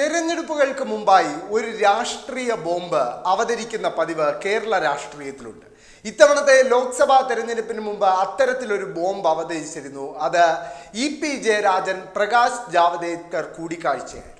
തെരഞ്ഞെടുപ്പുകൾക്ക് മുമ്പായി ഒരു രാഷ്ട്രീയ ബോംബ് അവതരിക്കുന്ന പതിവ് കേരള രാഷ്ട്രീയത്തിലുണ്ട്. ഇത്തവണത്തെ ലോക്സഭാ തെരഞ്ഞെടുപ്പിന് മുമ്പ് അത്തരത്തിലൊരു ബോംബ് അവതരിച്ചിരുന്നു. അത് ഇ പി ജയരാജൻ പ്രകാശ് ജാവദേക്കർ കൂടിക്കാഴ്ചയായിരുന്നു.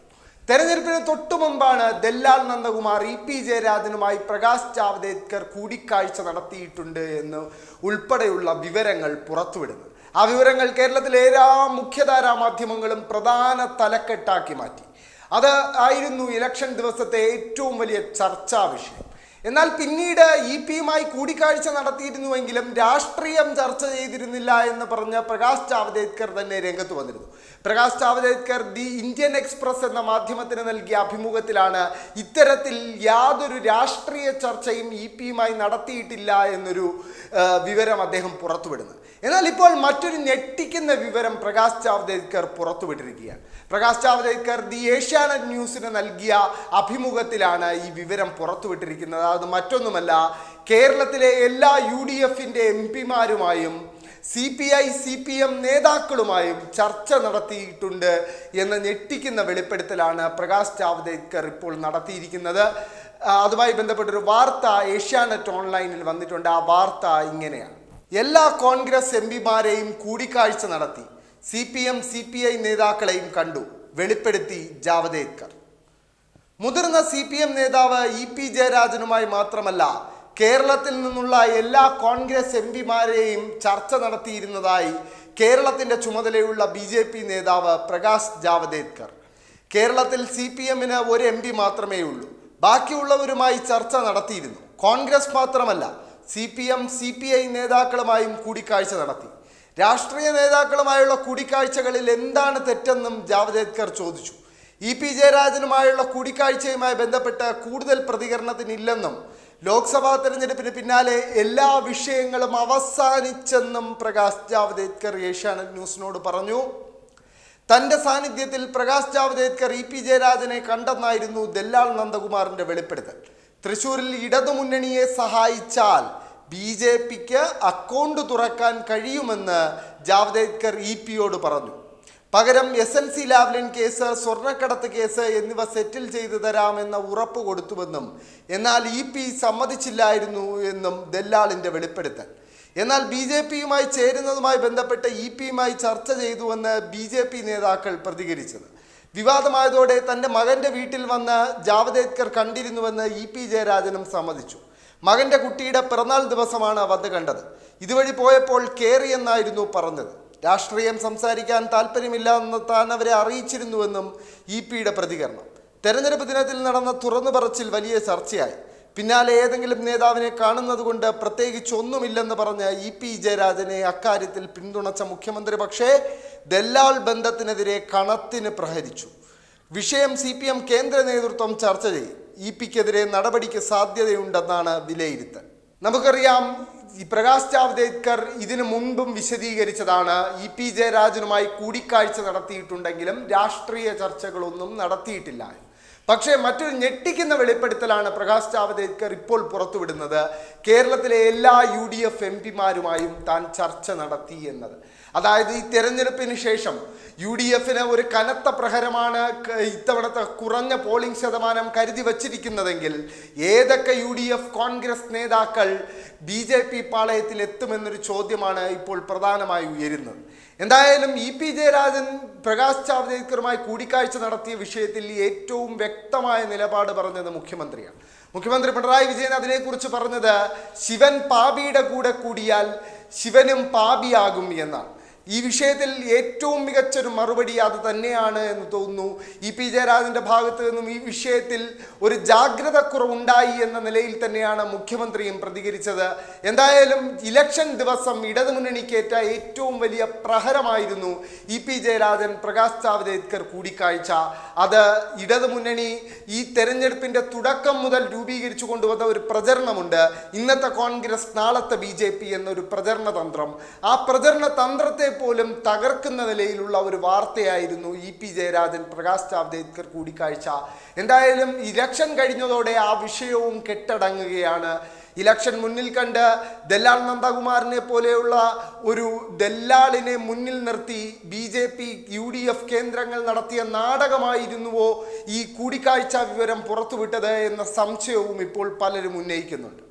തെരഞ്ഞെടുപ്പിന് തൊട്ടു മുമ്പാണ് ദല്ലാൽ നന്ദകുമാർ ഇ പി ജയരാജനുമായി പ്രകാശ് ജാവദേക്കർ കൂടിക്കാഴ്ച നടത്തിയിട്ടുണ്ട് എന്ന് ഉൾപ്പെടെയുള്ള വിവരങ്ങൾ പുറത്തുവിടുന്നത് ആ വിവരങ്ങൾ കേരളത്തിലെ എല്ലാ മുഖ്യധാരാ മാധ്യമങ്ങളും പ്രധാന തലക്കെട്ടാക്കി മാറ്റി. അത് ആയിരുന്നു ഇലക്ഷൻ ദിവസത്തെ ഏറ്റവും വലിയ ചർച്ചാ വിഷയം. എന്നാൽ പിന്നീട് ഇ പിയുമായി കൂടിക്കാഴ്ച നടത്തിയിരുന്നുവെങ്കിലും രാഷ്ട്രീയം ചർച്ച ചെയ്തിരുന്നില്ല എന്ന് പറഞ്ഞ് പ്രകാശ് ജാവദേക്കർ തന്നെ രംഗത്ത് വന്നിരുന്നു. Prakash Javadekar the Indian Express എന്ന മാധ്യമത്തിന് നൽകിയ അഭിമുഖത്തിലാണ് ഇത്തരത്തിൽ യാതൊരു രാഷ്ട്രീയ ചർച്ചയും ഇ പിയുമായി നടത്തിയിട്ടില്ല എന്നൊരു വിവരം അദ്ദേഹം പുറത്തുവിടുന്നത് എന്നാൽ ഇപ്പോൾ മറ്റൊരു ഞെട്ടിക്കുന്ന വിവരം പ്രകാശ് ജാവ്ദേക്കർ പുറത്തുവിട്ടിരിക്കുകയാണ്. പ്രകാശ് ജാവ്ദേക്കർ ദി ഏഷ്യാനെറ്റ് ന്യൂസിന് നൽകിയ അഭിമുഖത്തിലാണ് ഈ വിവരം പുറത്തുവിട്ടിരിക്കുന്നത്. അത് മറ്റൊന്നുമല്ല കേരളത്തിലെ എല്ലാ യു ഡി എഫിന്റെ M പിമാരുമായും C P I C P M നേതാക്കളുമായും ചർച്ച നടത്തിയിട്ടുണ്ട് എന്ന് ഞെട്ടിക്കുന്ന വെളിപ്പെടുത്തലാണ് പ്രകാശ് ജാവ്ദേക്കർ ഇപ്പോൾ നടത്തിയിരിക്കുന്നത്. അതുമായി ബന്ധപ്പെട്ടൊരു വാർത്ത ഏഷ്യാനെറ്റ് ഓൺലൈനിൽ വന്നിട്ടുണ്ട്. ആ വാർത്ത ഇങ്ങനെയാണ്. എല്ലാ കോൺഗ്രസ് എം പിമാരെയും കൂടിക്കാഴ്ച നടത്തി. C P M C P I നേതാക്കളെയും കണ്ടു. വെളിപ്പെടുത്തി ജാവദേക്കർ. മുതിർന്ന സി പി എം നേതാവ് ഇ പി ജയരാജനുമായി മാത്രമല്ല കേരളത്തിൽ നിന്നുള്ള എല്ലാ കോൺഗ്രസ് എം പിമാരെയും ചർച്ച നടത്തിയിരുന്നതായി കേരളത്തിന്റെ ചുമതലയുള്ള ബി ജെ പി നേതാവ് പ്രകാശ് ജാവദേക്കർ. കേരളത്തിൽ സി പി എമ്മിന് ഒരു എം പി മാത്രമേ ഉള്ളൂ ബാക്കിയുള്ളവരുമായി ചർച്ച നടത്തിയിരുന്നു. കോൺഗ്രസ് മാത്രമല്ല C P M C P I നേതാക്കളുമായും കൂടിക്കാഴ്ച നടത്തി. രാഷ്ട്രീയ നേതാക്കളുമായുള്ള കൂടിക്കാഴ്ചകളിൽ എന്താണ് തെറ്റെന്നും ജാവദേക്കർ ചോദിച്ചു. ഇ പി ജയരാജനുമായുള്ള കൂടിക്കാഴ്ചയുമായി ബന്ധപ്പെട്ട് കൂടുതൽ പ്രതികരണത്തിനില്ലെന്നും ലോക്സഭാ തെരഞ്ഞെടുപ്പിന് പിന്നാലെ എല്ലാ വിഷയങ്ങളും അവസാനിച്ചെന്നും പ്രകാശ് ജാവദേക്കർ ഏഷ്യാനെറ്റ് ന്യൂസിനോട് പറഞ്ഞു. തന്റെ സാന്നിധ്യത്തിൽ പ്രകാശ് ജാവദേക്കർ ഇ പി ജയരാജനെ കണ്ടെന്നായിരുന്നു ദല്ലാൽ നന്ദകുമാറിന്റെ വെളിപ്പെടുത്തൽ. തൃശൂരിൽ ഇടതുമുന്നണിയെ സഹായിച്ചാൽ ബി ജെ പിക്ക് അക്കൗണ്ട് തുറക്കാൻ കഴിയുമെന്ന് ജാവദേക്കർ ഇ പിയോട് പറഞ്ഞു. പകരം S N C Lavalin case സ്വർണക്കടത്ത് കേസ് എന്നിവ സെറ്റിൽ ചെയ്തു തരാമെന്ന ഉറപ്പ് കൊടുത്തുവെന്നും എന്നാൽ ഇ പി സമ്മതിച്ചില്ലായിരുന്നു എന്നും ദല്ലാളിന്റെ വെളിപ്പെടുത്തൽ. എന്നാൽ ബി ജെ പിയുമായി ചേരുന്നതുമായി ബന്ധപ്പെട്ട് ഇ പിയുമായി ചർച്ച ചെയ്തുവെന്ന് ബി ജെ പി നേതാക്കൾ പ്രതികരിച്ചത്. വിവാദമായതോടെ തന്റെ മകന്റെ വീട്ടിൽ വന്ന് ജാവദേക്കർ കണ്ടിരുന്നുവെന്ന് ഇ പി ജയരാജനും സമ്മതിച്ചു. മകന്റെ കുട്ടിയുടെ പിറന്നാൾ ദിവസമാണ് വന്ന് കണ്ടത്. ഇതുവഴി പോയപ്പോൾ കേറിയെന്നായിരുന്നു പറഞ്ഞത്. രാഷ്ട്രീയം സംസാരിക്കാൻ താല്പര്യമില്ല എന്ന് താൻ അവരെ അറിയിച്ചിരുന്നുവെന്നും ഇ പിയുടെ പ്രതികരണം. തെരഞ്ഞെടുപ്പ് ദിനത്തിൽ നടന്ന തുറന്നു പറച്ചിൽ വലിയ ചർച്ചയായി. പിന്നാലെ ഏതെങ്കിലും നേതാവിനെ കാണുന്നത് കൊണ്ട് പ്രത്യേകിച്ച് ഒന്നുമില്ലെന്ന് പറഞ്ഞ ഇ പി ജയരാജനെ അക്കാര്യത്തിൽ പിന്തുണച്ച മുഖ്യമന്ത്രി പക്ഷേ ദല്ലാൾ ബന്ധത്തിനെതിരെ കണത്തിന് പ്രഹരിച്ചു. വിഷയം സി പി എം കേന്ദ്ര നേതൃത്വം ചർച്ച ചെയ്യും. ഇ പിക്കെതിരെ നടപടിക്ക് സാധ്യതയുണ്ടെന്നാണ് വിലയിരുത്തൽ. നമുക്കറിയാം പ്രകാശ് ജാവ്ദേക്കർ ഇതിനു മുൻപും വിശദീകരിച്ചതാണ് ഇ പി ജയരാജനുമായി കൂടിക്കാഴ്ച നടത്തിയിട്ടുണ്ടെങ്കിലും രാഷ്ട്രീയ ചർച്ചകളൊന്നും നടത്തിയിട്ടില്ല. പക്ഷേ മറ്റൊരു ഞെട്ടിക്കുന്ന വെളിപ്പെടുത്തലാണ് പ്രകാശ് ജാവദേക്കർ ഇപ്പോൾ പുറത്തുവിടുന്നത് കേരളത്തിലെ എല്ലാ യു ഡി എഫ് എം പിമാരുമായും താൻ ചർച്ച നടത്തി എന്നത്. അതായത് ഈ തെരഞ്ഞെടുപ്പിന് ശേഷം യു ഡി എഫിന് ഒരു കനത്ത പ്രഹരമാണ് ഇത്തവണത്തെ കുറഞ്ഞ പോളിംഗ് ശതമാനം കരുതി വച്ചിരിക്കുന്നതെങ്കിൽ ഏതൊക്കെ യു ഡി എഫ് കോൺഗ്രസ് നേതാക്കൾ ബി ജെ പി പാളയത്തിൽ എത്തുമെന്നൊരു ചോദ്യമാണ് ഇപ്പോൾ പ്രധാനമായി ഉയരുന്നത്. എന്തായാലും ഇ പി ജയരാജൻ പ്രകാശ് ജാവ്ദേക്കറുമായി കൂടിക്കാഴ്ച നടത്തിയ വിഷയത്തിൽ ഏറ്റവും വ്യക്തമായ നിലപാട് പറഞ്ഞത് മുഖ്യമന്ത്രിയാണ്. മുഖ്യമന്ത്രി പിണറായി വിജയൻ അതിനെക്കുറിച്ച് പറഞ്ഞത് ശിവൻ പാപിയുടെ കൂടെ കൂടിയാൽ ശിവനും പാപിയാകും എന്നാണ്. ഈ വിഷയത്തിൽ ഏറ്റവും മികച്ചൊരു മറുപടി അത് തന്നെയാണ് എന്ന് തോന്നുന്നു. ഇ പി ജയരാജന്റെ ഭാഗത്ത് നിന്നും ഈ വിഷയത്തിൽ ഒരു ജാഗ്രത കുറവുണ്ടായി എന്ന നിലയിൽ തന്നെയാണ് മുഖ്യമന്ത്രിയും പ്രതികരിച്ചത്. എന്തായാലും ഇലക്ഷൻ ദിവസം ഇടതുമുന്നണിക്കേറ്റ ഏറ്റവും വലിയ പ്രഹരമായിരുന്നു ഇ പി ജയരാജൻ പ്രകാശ് ജാവദേക്കർ കൂടിക്കാഴ്ച. അത് ഇടതുമുന്നണി ഈ തെരഞ്ഞെടുപ്പിന്റെ തുടക്കം മുതൽ രൂപീകരിച്ചു കൊണ്ടുവന്ന ഒരു പ്രചരണമുണ്ട്. ഇന്നത്തെ കോൺഗ്രസ് നാളത്തെ ബി എന്നൊരു പ്രചരണ തന്ത്രം ആ പ്രചരണ തന്ത്രത്തെ പോലും തകർക്കുന്ന നിലയിലുള്ള ഒരു വാർത്തയായിരുന്നു ഇ പി ജയരാജൻ പ്രകാശ് ജാവ്ദേക്കർ കൂടിക്കാഴ്ച. എന്തായാലും ഇലക്ഷൻ കഴിഞ്ഞതോടെ ആ വിഷയവും കെട്ടടങ്ങുകയാണ്. ഇലക്ഷൻ മുന്നിൽ കണ്ട് ദല്ലാൽ നന്ദകുമാറിനെ പോലെയുള്ള ഒരു ദല്ലാളിനെ മുന്നിൽ നിർത്തി B J P U D F കേന്ദ്രങ്ങൾ നടത്തിയ നാടകമായിരുന്നുവോ ഈ കൂടിക്കാഴ്ച വിവരം പുറത്തുവിട്ടത് എന്ന സംശയവും ഇപ്പോൾ പലരും ഉന്നയിക്കുന്നുണ്ട്.